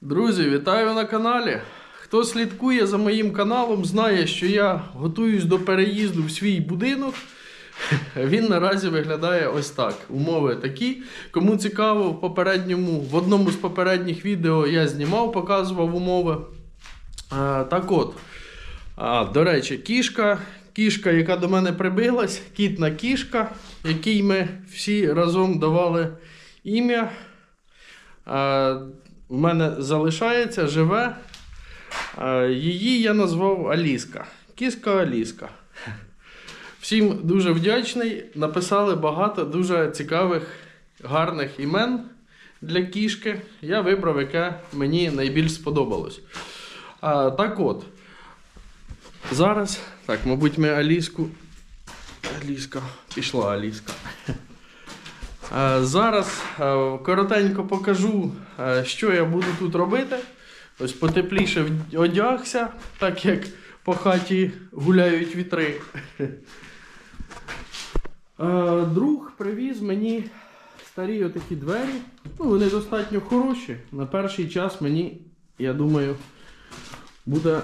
Друзі, вітаю на каналі. Хто слідкує за моїм каналом, знає, що я готуюсь до переїзду в свій будинок. Він наразі виглядає ось так. Умови такі. Кому цікаво, в попередньому, в одному з попередніх відео я знімав, показував умови. А, так от, а, до речі, кішка, кішка, яка до мене прибилась, кітна кішка, якій ми всі разом давали ім'я. В мене залишається, живе. Її я назвав Аліска. Кіска Аліска. Всім дуже вдячний. Написали багато дуже цікавих, гарних імен для кішки. Я вибрав, яке мені найбільш сподобалось. А, так от. Зараз, так, мабуть, ми Аліску. Аліска, пішла Аліска. Е, Зараз е, коротенько покажу, е, що я буду тут робити. Ось потепліше одягся, так як по хаті гуляють вітри. Друг привіз мені старі отакі двері. Ну, вони достатньо хороші. На перший час мені, я думаю, буде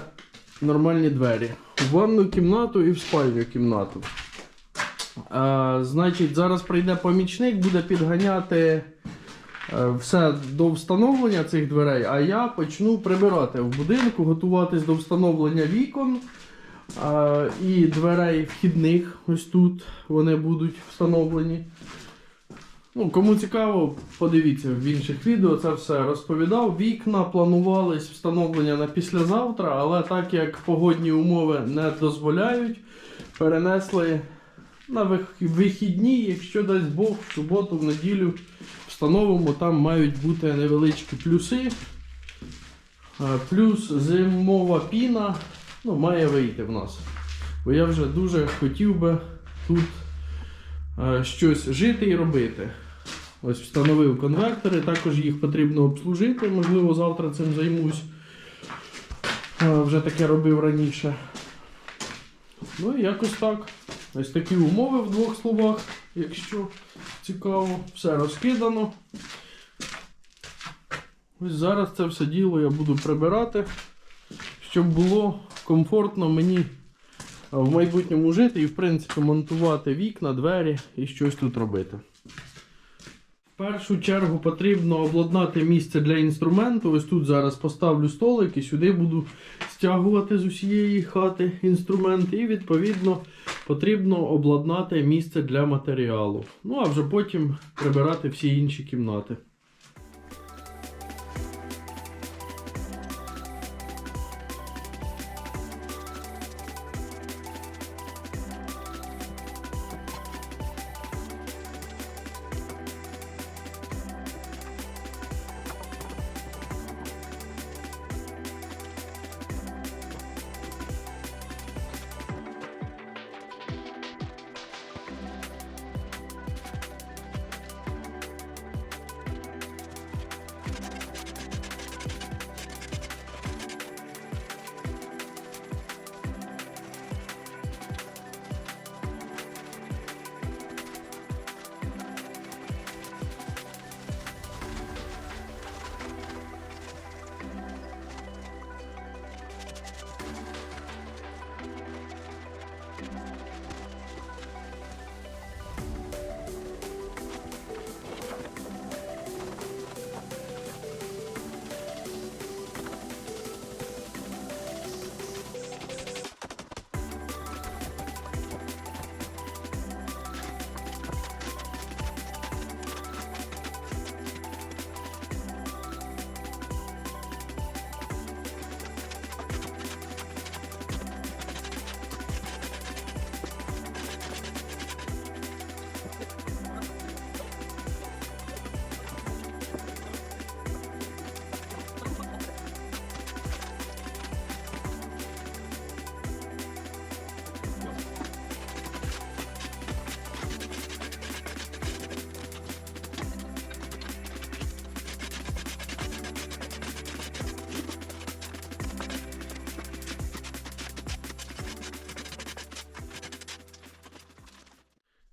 нормальні двері. В ванну кімнату і в спальню кімнату. Е, значить, зараз прийде помічник, буде підганяти е, все до встановлення цих дверей, а я почну прибирати в будинку, готуватись до встановлення вікон е, і дверей вхідних. Ось тут вони будуть встановлені. Ну, кому цікаво, подивіться в інших відео, це все розповідав. Вікна планувались встановлення на післязавтра, але так як погодні умови не дозволяють, перенесли на вихідні, якщо дасть Бог, в суботу, в неділю встановимо, там мають бути невеличкі плюси. Е, Плюс зимова піна ну, має вийти в нас. Бо я вже дуже хотів би тут е, щось жити і робити. Ось встановив конвектори, також їх потрібно обслужити. Можливо, завтра цим займусь. Е, Вже таке робив раніше. Ну і якось так. Ось такі умови в двох словах, якщо цікаво, все розкидано. Ось зараз це все діло я буду прибирати, щоб було комфортно мені в майбутньому жити і, в принципі, монтувати вікна, двері і щось тут робити. В першу чергу потрібно обладнати місце для інструменту. Ось тут зараз поставлю столик і сюди буду стягувати з усієї хати інструмент. І відповідно потрібно обладнати місце для матеріалу. Ну а вже потім прибирати всі інші кімнати.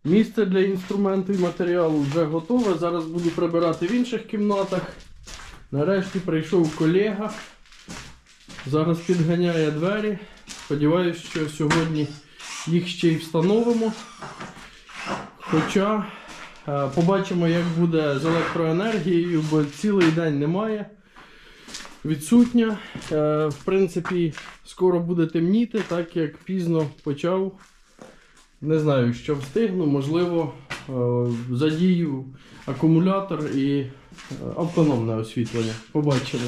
Місце для інструменту і матеріалу вже готове. Зараз буду прибирати в інших кімнатах. Нарешті прийшов колега. Зараз підганяє двері. Сподіваюсь, що сьогодні їх ще й встановимо. Хоча е, побачимо, як буде з електроенергією, бо цілий день немає. Відсутня. Е, В принципі, скоро буде темніти, так як пізно почав. Не знаю, що встигну, можливо, е, задію акумулятор і е, автономне освітлення. Побачимо.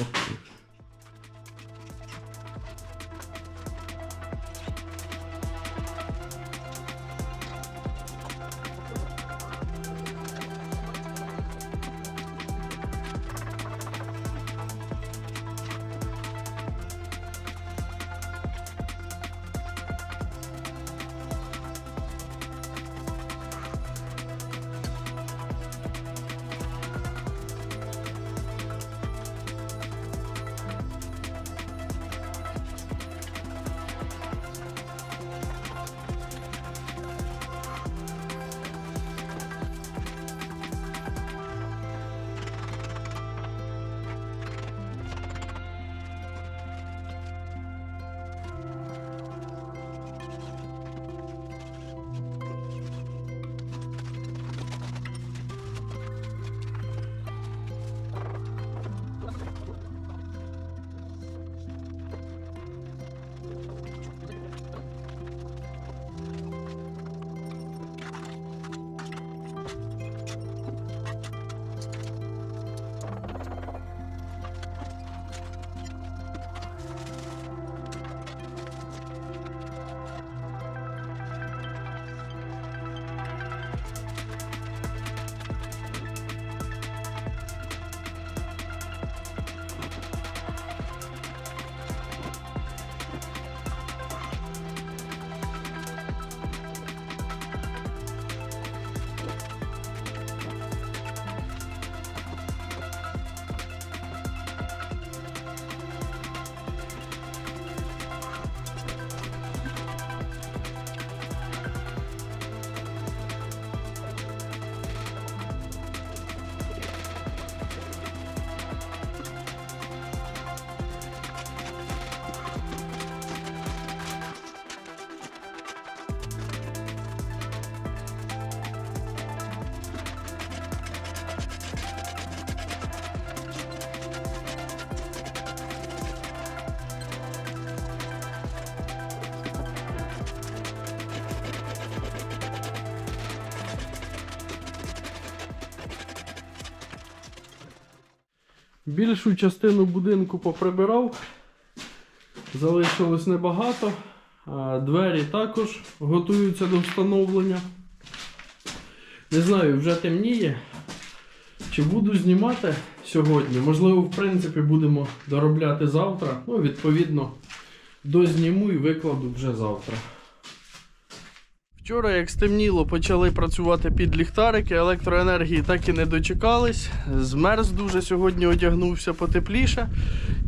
Більшу частину будинку поприбирав. Залишилось небагато. Двері також готуються до встановлення. Не знаю, вже темніє. Чи буду знімати сьогодні? Можливо, в принципі, будемо доробляти завтра. Ну, відповідно, дозніму і викладу вже завтра. Вчора, як стемніло, почали працювати під ліхтарики, електроенергії так і не дочекались. Змерз дуже сьогодні одягнувся потепліше.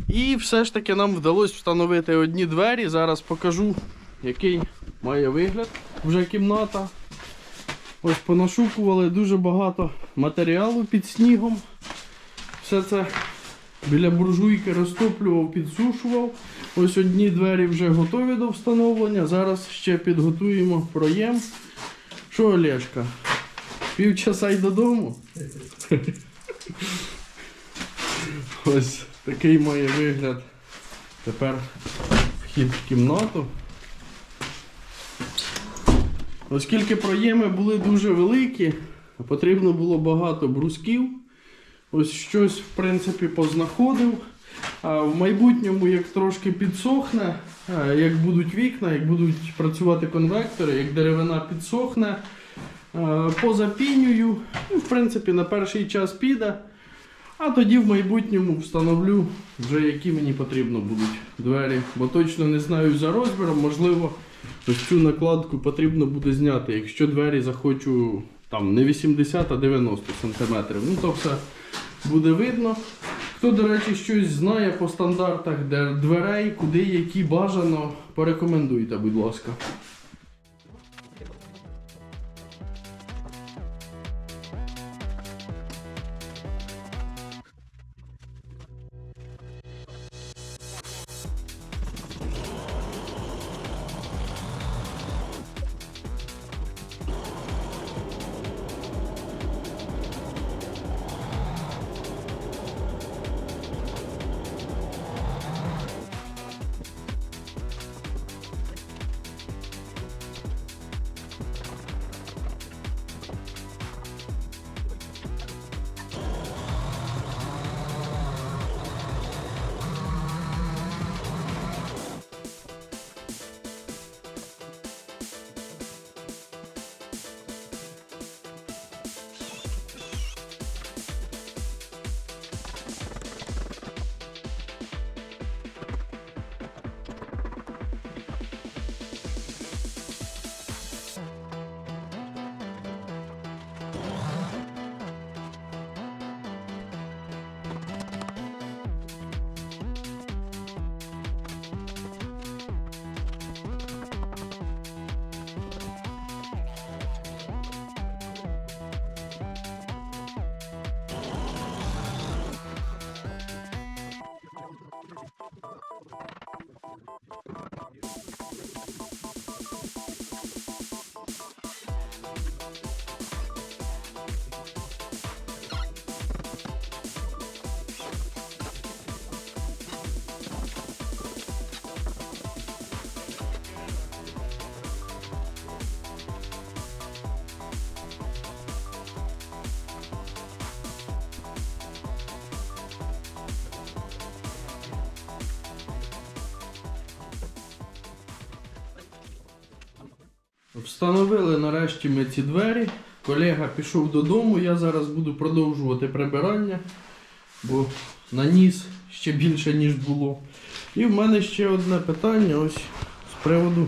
І все ж таки нам вдалося встановити одні двері. Зараз покажу, який має вигляд вже кімната. Ось понашукували дуже багато матеріалу під снігом. Все це біля буржуйки розтоплював, підсушував. Ось одні двері вже готові до встановлення. Зараз ще підготуємо проєм. Що, Олешка? Півчаса й додому. Ось такий має вигляд. Тепер вхід в кімнату. Оскільки проєми були дуже великі, потрібно було багато брусків. Ось щось, в принципі, познаходив. В майбутньому, як трошки підсохне, як будуть вікна, як будуть працювати конвектори, як деревина підсохне, позапінюю. І, в принципі, на перший час піде. А тоді в майбутньому встановлю вже які мені потрібно будуть двері. Бо точно не знаю за розміром, можливо, ось цю накладку потрібно буде зняти. Якщо двері захочу там не 80, а 90 см. Ну то все буде видно. Хто, до речі, щось знає по стандартах дверей, куди які бажано, порекомендуйте, будь ласка. Встановили нарешті ми ці двері. Колега пішов додому, я зараз буду продовжувати прибирання, бо наніс ще більше, ніж було. І в мене ще одне питання ось з приводу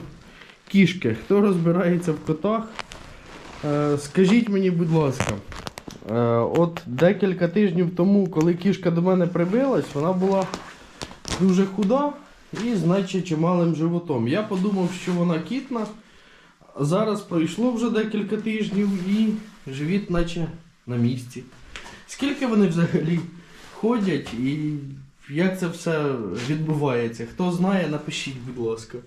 кішки. Хто розбирається в котах? Е, скажіть мені, будь ласка, е, от декілька тижнів тому, коли кішка до мене прибилась, вона була дуже худа і з наче чималим животом. Я подумав, що вона кітна. Зараз пройшло вже декілька тижнів і живіт наче на місці. Скільки вони взагалі ходять і як це все відбувається? Хто знає, напишіть, будь ласка.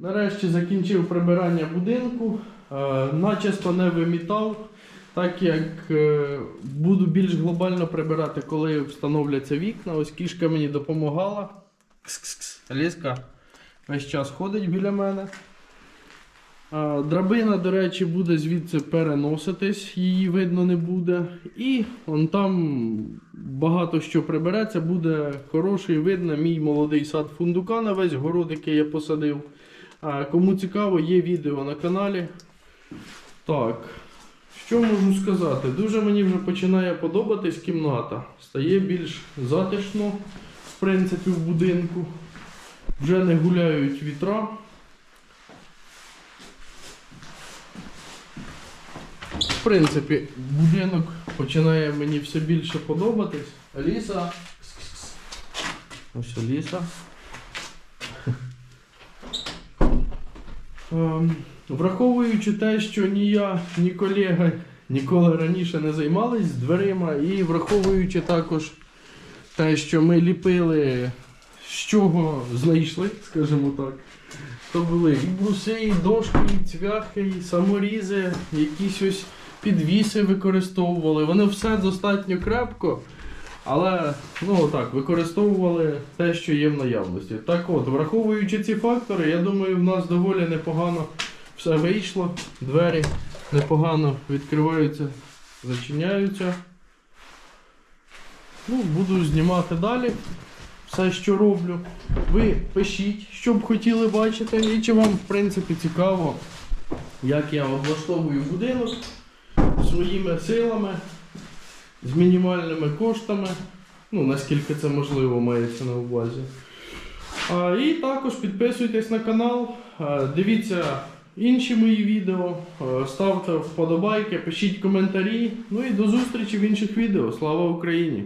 Нарешті закінчив прибирання будинку, е, начисто не вимітав, так як е, буду більш глобально прибирати, коли встановляться вікна. Ось кішка мені допомагала. Ліска весь час ходить біля мене. Е, Драбина, до речі, буде звідси переноситись, її видно не буде. І вон там багато що прибереться, буде хороший видно мій молодий сад фундука на весь город, який я посадив. Кому цікаво, є відео на каналі. Так, що можу сказати? Дуже мені вже починає подобатись кімната. Стає більш затишно, в принципі, в будинку. Вже не гуляють вітра. В принципі, будинок починає мені все більше подобатись. Аліса. Ось Аліса. Враховуючи те, що ні я, ні колега ніколи раніше не займались дверима і враховуючи також те, що ми ліпили, з чого знайшли, скажімо так. То були і бруси, і дошки, і цвяхи, і саморізи, якісь ось підвіси використовували. Вони все достатньо крепко, але ну так, використовували те, що є в наявності. Так от, враховуючи ці фактори, я думаю, в нас доволі непогано все вийшло. Двері непогано відкриваються, зачиняються. Ну, буду знімати далі все, що роблю. Ви пишіть, що б хотіли бачити, і чи вам, в принципі, цікаво, як я облаштовую будинок своїми силами, з мінімальними коштами. Ну, наскільки це можливо, мається на увазі. І також підписуйтесь на канал, дивіться інші мої відео, ставте вподобайки, пишіть коментарі. Ну і до зустрічі в інших відео. Слава Україні!